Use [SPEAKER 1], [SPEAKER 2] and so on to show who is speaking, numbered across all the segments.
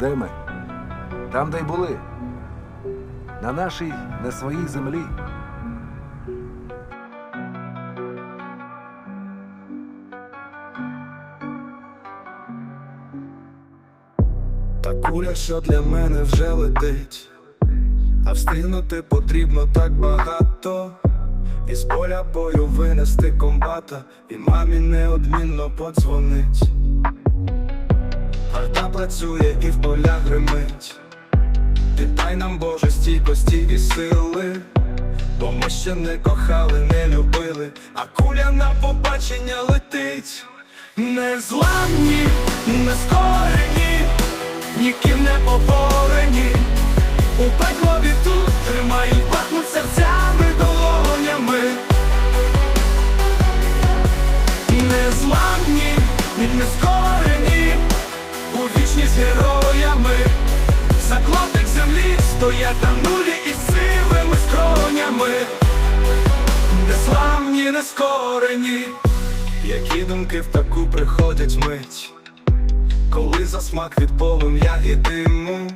[SPEAKER 1] Де ми? Там, де й були. На нашій не своїй землі.
[SPEAKER 2] Та куля, що для мене вже летить, а встигнути потрібно так багато. Із поля бою винести комбата, і мамі неодмінно подзвонить. Арта працює і в полях гримить. Вітай нам Боже стійкості і сили, бо ми ще не кохали, не любили, а куля на побачення летить. Не зламні, не скорені, ніким не поборені. Стоять на нулі із сивими скронями. Не славні, не скорені, які думки в таку приходять мить, коли засмак від полум'я і диму,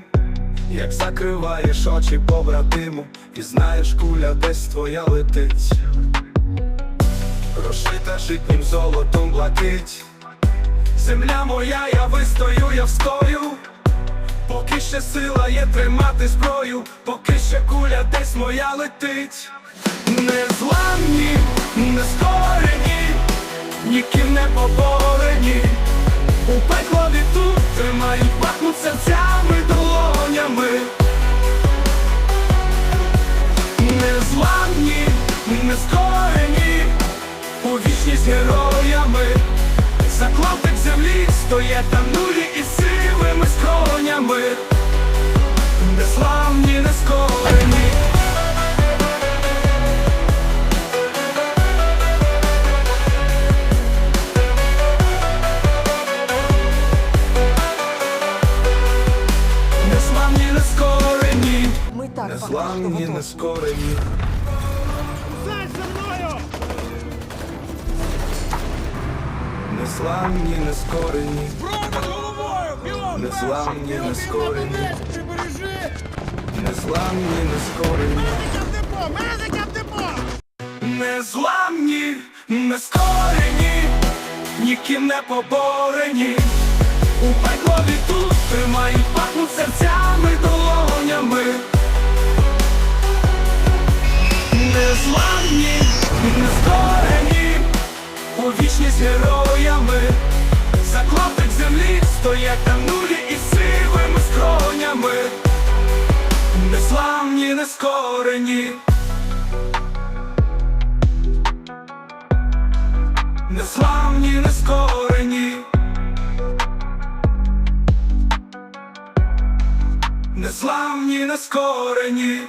[SPEAKER 2] як закриваєш очі побратиму, і знаєш, куля десь твоя летить, розшита житнім золотом блакить. Земля моя, я вистою, я встою. Поки ще сила є тримати зброю, поки ще куля десь моя летить. Не зламні, не скорені, ніким не поборені. У пеклові тут тримають пахнуть серцями долонями. Не зламні, не скорені, у вічність героями. Заклопик землі стоять на нулі сивими скронями. Неславні, не скорені. Неславні, не скорені.
[SPEAKER 3] Ми так
[SPEAKER 2] Неславні,
[SPEAKER 3] фактично
[SPEAKER 2] не скорені. Неславні, не скорені. Незламні, не скорені. Незламні, нескорені. Незламні, не скорені, ніким не поборені. У пеклові тут тримають пахнуть серцями долонями. Стоять на нулі із сивими скронями. Неславні, не скорені. Неславні, не скорені. Неславні, не скорені.